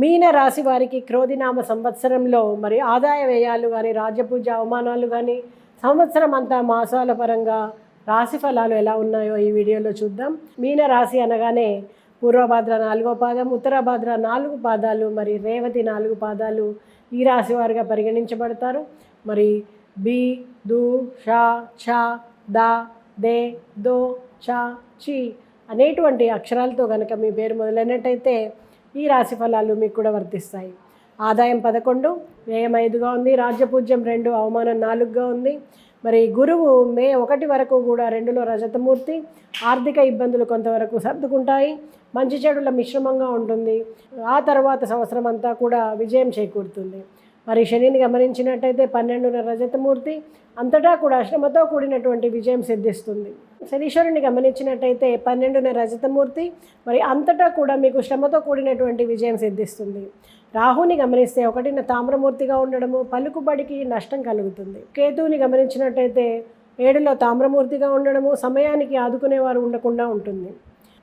మీన రాశి వారికి క్రోధినామ సంవత్సరంలో మరి ఆదాయ వ్యయాలు కానీ రాజ్యపూజ అవమానాలు కానీ సంవత్సరం అంతా మాసాల పరంగా రాశి ఫలాలు ఎలా ఉన్నాయో ఈ వీడియోలో చూద్దాం. మీన రాశి అనగానే పూర్వభాద్ర నాలుగో పాదం ఉత్తరభాద్ర నాలుగు పాదాలు మరి రేవతి నాలుగు పాదాలు ఈ రాశి వారిగా పరిగణించబడతారు. మరి బి దు షా ఛ దా దే దో చ చి అనేటువంటి అక్షరాలతో కనుక మీ పేరు మొదలైనట్టయితే ఈ రాశి ఫలాలు మీకు కూడా వర్తిస్తాయి. ఆదాయం పదకొండు వ్యయం ఐదుగా ఉంది. రాజ్యపూజ్యం రెండు అవమానం నాలుగుగా ఉంది. మరి గురువు మే ఒకటి వరకు కూడా రెండులో రజతమూర్తి. ఆర్థిక ఇబ్బందులు కొంతవరకు సర్దుకుంటాయి. మంచి చెడుల మిశ్రమంగా ఉంటుంది. ఆ తర్వాత సంవత్సరం అంతా కూడా విజయం చేకూరుతుంది. మరి శనిని గమనించినట్టయితే పన్నెండున రజతమూర్తి. అంతటా కూడా శ్రమతో కూడినటువంటి విజయం సిద్ధిస్తుంది. శనీశ్వరుని గమనించినట్టయితే పన్నెండున రజతమూర్తి మరి అంతటా కూడా మీకు శ్రమతో కూడినటువంటి విజయం సిద్ధిస్తుంది. రాహుని గమనిస్తే ఒకటిన తామ్రమూర్తిగా ఉండడము పలుకుబడికి నష్టం కలుగుతుంది. కేతువుని గమనించినట్టయితే ఏడులో తామ్రమూర్తిగా ఉండడము సమయానికి ఆదుకునేవారు ఉండకుండా ఉంటుంది.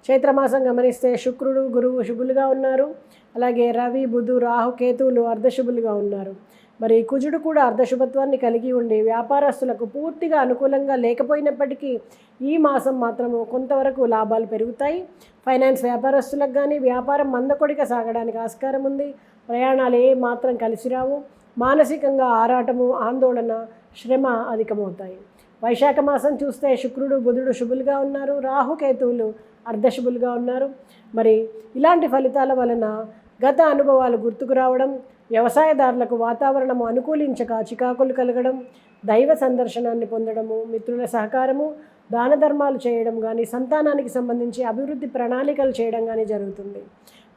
చైత్రమాసం గమనిస్తే శుక్రుడు గురువు శుభులుగా ఉన్నారు. అలాగే రవి బుధు రాహు కేతువులు అర్ధశుభులుగా ఉన్నారు. మరి కుజుడు కూడా అర్ధశుభత్వాన్ని కలిగి ఉండి వ్యాపారస్తులకు పూర్తిగా అనుకూలంగా లేకపోయినప్పటికీ ఈ మాసం మాత్రము కొంతవరకు లాభాలు పెరుగుతాయి. ఫైనాన్స్ వ్యాపారస్తులకు కానీ వ్యాపారం మందకొడిగా సాగడానికి ఆస్కారం ఉంది. ప్రయాణాలు ఏ మాత్రం కలిసి రావు. మానసికంగా ఆరాటము ఆందోళన శ్రమ అధికమవుతాయి. వైశాఖ మాసం చూస్తే శుక్రుడు బుధుడు శుభులుగా ఉన్నారు. రాహుకేతువులు అర్ధశుభులుగా ఉన్నారు. మరి ఇలాంటి ఫలితాల వలన గత అనుభవాలు గుర్తుకు రావడం వ్యవసాయదారులకు వాతావరణము అనుకూలించక చికాకులు కలగడం దైవ సందర్శనాన్ని పొందడము మిత్రుల సహకారము దాన ధర్మాలు చేయడం కానీ సంతానానికి సంబంధించి అభివృద్ధి ప్రణాళికలు చేయడం కానీ జరుగుతుంది.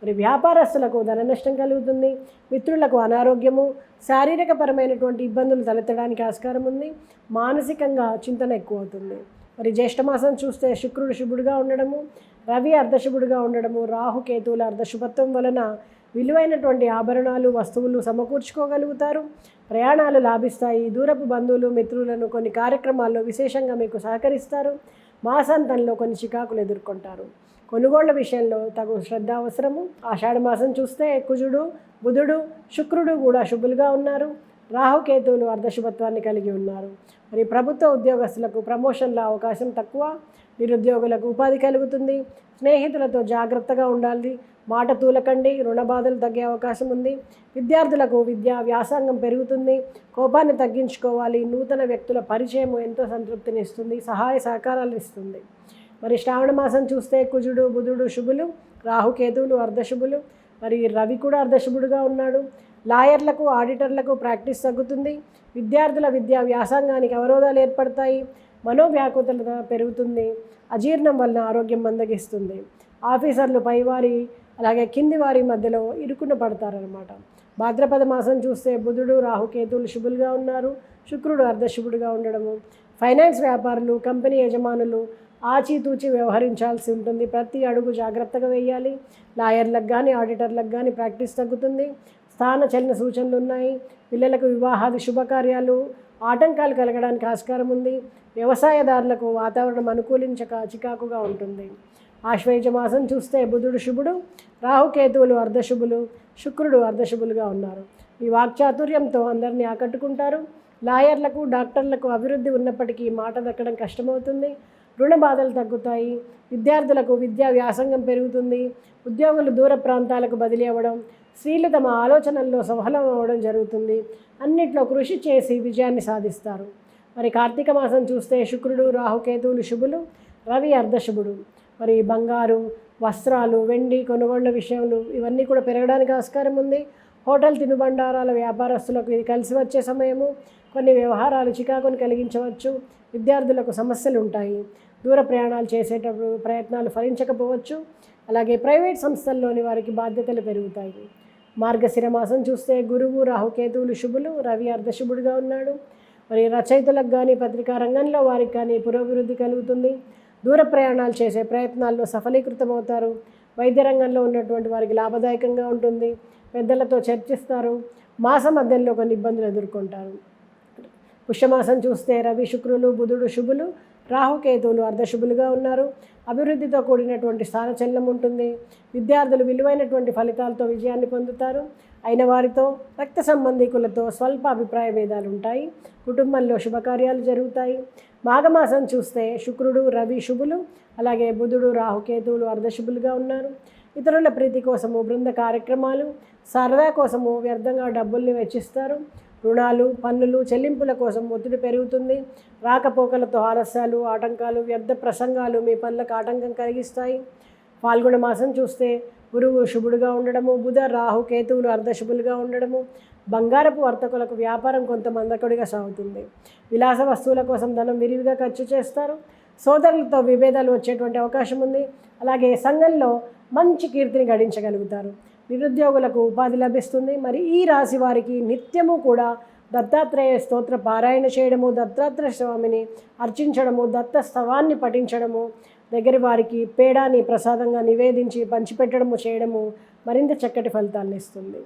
మరి వ్యాపారస్తులకు ధన నష్టం కలుగుతుంది మిత్రులకు అనారోగ్యము శారీరకపరమైనటువంటి ఇబ్బందులు తలెత్తడానికి ఆస్కారం ఉంది మానసికంగా చింతన ఎక్కువ అవుతుంది మరి జ్యేష్ఠమాసం చూస్తే శుక్రుడు శుభుడుగా ఉండడము రవి అర్ధశుభుడుగా ఉండడము రాహు కేతువుల అర్ధశుభత్వం వలన విలువైనటువంటి ఆభరణాలు వస్తువులు సమకూర్చుకోగలుగుతారు. ప్రయాణాలు లాభిస్తాయి. దూరపు బంధువులు మిత్రులను కొన్ని కార్యక్రమాల్లో విశేషంగా మీకు సహకరిస్తారు. మాసాంతంలో కొన్ని చికాకులు ఎదుర్కొంటారు. కొనుగోళ్ళ విషయంలో తగు శ్రద్ధ అవసరము. ఆషాఢమాసం చూస్తే కుజుడు బుధుడు శుక్రుడు కూడా శుభులుగా ఉన్నారు. రాహుకేతువులు అర్ధశుభత్వాన్ని కలిగి ఉన్నారు. మరి ప్రభుత్వ ఉద్యోగస్తులకు ప్రమోషన్ల అవకాశం తక్కువ నిరుద్యోగులకు ఉపాధి కలుగుతుంది. స్నేహితులతో జాగ్రత్తగా ఉండాలి. మాట తూలకండి. రుణ బాధలు తగ్గే అవకాశం ఉంది. విద్యార్థులకు విద్యా వ్యాసంగం పెరుగుతుంది. కోపాన్ని తగ్గించుకోవాలి. నూతన వ్యక్తుల పరిచయం ఎంతో సంతృప్తిని ఇస్తుంది. సహాయ సహకారాలు ఇస్తుంది. మరి శ్రావణ మాసం చూస్తే కుజుడు బుధుడు శుభులు రాహుకేతువులు అర్ధశుభులు. మరి రవి కూడా అర్ధశుభుడుగా ఉన్నాడు. లాయర్లకు ఆడిటర్లకు ప్రాక్టీస్ తగ్గుతుంది. విద్యార్థుల విద్యా వ్యాసంగానికి అవరోధాలు ఏర్పడతాయి. మనోవ్యాకుతల పెరుగుతుంది. అజీర్ణం వలన ఆరోగ్యం మందగిస్తుంది. ఆఫీసర్లు పైవారి అలాగే కింది వారి మధ్యలో ఇరుకున పడతారనమాట భాద్రపద మాసం చూస్తే బుధుడు రాహుకేతువులు శుభులుగా ఉన్నారు. శుక్రుడు అర్ధశుభుడుగా ఉండడము. ఫైనాన్స్ వ్యాపారులు కంపెనీ యజమానులు ఆచితూచి వ్యవహరించాల్సి ఉంటుంది. ప్రతి అడుగు జాగ్రత్తగా వేయాలి. లాయర్లకు కానీ ఆడిటర్లకు కానీ ప్రాక్టీస్ తగ్గుతుంది. స్థాన చలన సూచనలు ఉన్నాయి. పిల్లలకు వివాహాది శుభకార్యాలు ఆటంకాలు కలగడానికి ఆస్కారం ఉంది. వ్యవసాయదారులకు వాతావరణం అనుకూలించక చికాకుగా ఉంటుంది. ఆశ్వయుజ మాసం చూస్తే బుధుడు శుభుడు రాహుకేతువులు అర్ధశుభులు శుక్రుడు అర్ధశుభులుగా ఉన్నారు. ఈ వాక్చాతుర్యంతో అందరినీ ఆకట్టుకుంటారు. లాయర్లకు డాక్టర్లకు అభివృద్ధి ఉన్నప్పటికీ మాట దక్కడం కష్టమవుతుంది. రుణ బాధలు తగ్గుతాయి. విద్యార్థులకు విద్యా వ్యాసంగం పెరుగుతుంది. ఉద్యోగులు దూర ప్రాంతాలకు బదిలీ అవ్వడం స్త్రీలు తమ ఆలోచనల్లో సఫలం అవ్వడం జరుగుతుంది. అన్నిట్లో కృషి చేసి విజయాన్ని సాధిస్తారు. మరి కార్తీక మాసం చూస్తే శుక్రుడు రాహుకేతువులు శుభులు రవి అర్ధశుభుడు మరి బంగారు వస్త్రాలు వెండి కొనుగోళ్ళ విషయంలో ఇవన్నీ కూడా పెరగడానికి ఆస్కారం ఉంది. హోటల్ తినుబండారాల వ్యాపారస్తులకు ఇది కలిసి వచ్చే సమయము. కొన్ని వ్యవహారాలు చికాకుని కలిగించవచ్చు. విద్యార్థులకు సమస్యలు ఉంటాయి. దూర ప్రయాణాలు చేసేటప్పుడు ప్రయత్నాలు ఫలించకపోవచ్చు. అలాగే ప్రైవేట్ సంస్థల్లోని వారికి బాధ్యతలు పెరుగుతాయి. మార్గశిర మాసం చూస్తే గురువు రాహుకేతువులు శుభులు రవి అర్ధశుభుడుగా ఉన్నాడు. మరి రచయితలకు కానీ పత్రికా రంగంలో వారికి కానీ పురోభివృద్ధి కలుగుతుంది. దూర ప్రయాణాలు చేసే ప్రయత్నాల్లో సఫలీకృతమవుతారు. వైద్య రంగంలో ఉన్నటువంటి వారికి లాభదాయకంగా ఉంటుంది. పెద్దలతో చర్చిస్తారు. మాస మధ్యంలో కొన్ని ఇబ్బందులు ఎదుర్కొంటారు. పుష్యమాసం చూస్తే రవి శుక్రులు బుధుడు శుభులు రాహుకేతువులు అర్ధశుభులుగా ఉన్నారు. అభివృద్ధితో కూడినటువంటి స్థానచలనం ఉంటుంది. విద్యార్థులు విలువైనటువంటి ఫలితాలతో విజయాన్ని పొందుతారు. అయిన వారితో రక్త సంబంధికులతో స్వల్ప అభిప్రాయ భేదాలు ఉంటాయి. కుటుంబంలో శుభకార్యాలు జరుగుతాయి. మాఘమాసం చూస్తే శుక్రుడు రవి శుభులు అలాగే బుధుడు రాహుకేతువులు అర్ధశుభులుగా ఉన్నారు. ఇతరుల ప్రీతి కోసము బృంద కార్యక్రమాలు సరదా కోసము వ్యర్థంగా డబ్బుల్ని వెచ్చిస్తారు. రుణాలు పన్నులు చెల్లింపుల కోసం ఒత్తిడి పెరుగుతుంది. రాకపోకలతో ఆలస్యాలు ఆటంకాలు వ్యర్థ ప్రసంగాలు మీ పనులకు ఆటంకం కలిగిస్తాయి. పాల్గొన మాసం చూస్తే గురువు శుభుడుగా ఉండడము బుధ రాహు కేతువులు అర్ధశుభులుగా ఉండడము బంగారపు వర్తకులకు వ్యాపారం కొంత మందకుడిగా సాగుతుంది. విలాస వస్తువుల కోసం ధనం విరివిగా ఖర్చు చేస్తారు. సోదరులతో విభేదాలు వచ్చేటువంటి అవకాశం ఉంది. అలాగే సంఘంలో మంచి కీర్తిని గడించగలుగుతారు. నిరుద్యోగులకు ఉపాధి లభిస్తుంది. మరి ఈ రాశి వారికి నిత్యము కూడా దత్తాత్రేయ స్తోత్ర పారాయణ చేయడము దత్తాత్రేయ స్వామిని అర్చించడము దత్త స్తవాన్ని పఠించడము దగ్గరి వారికి పేడాని ప్రసాదంగా నివేదించి పంచిపెట్టడము చేయడము మరింత చక్కటి ఫలితాలను ఇస్తుంది.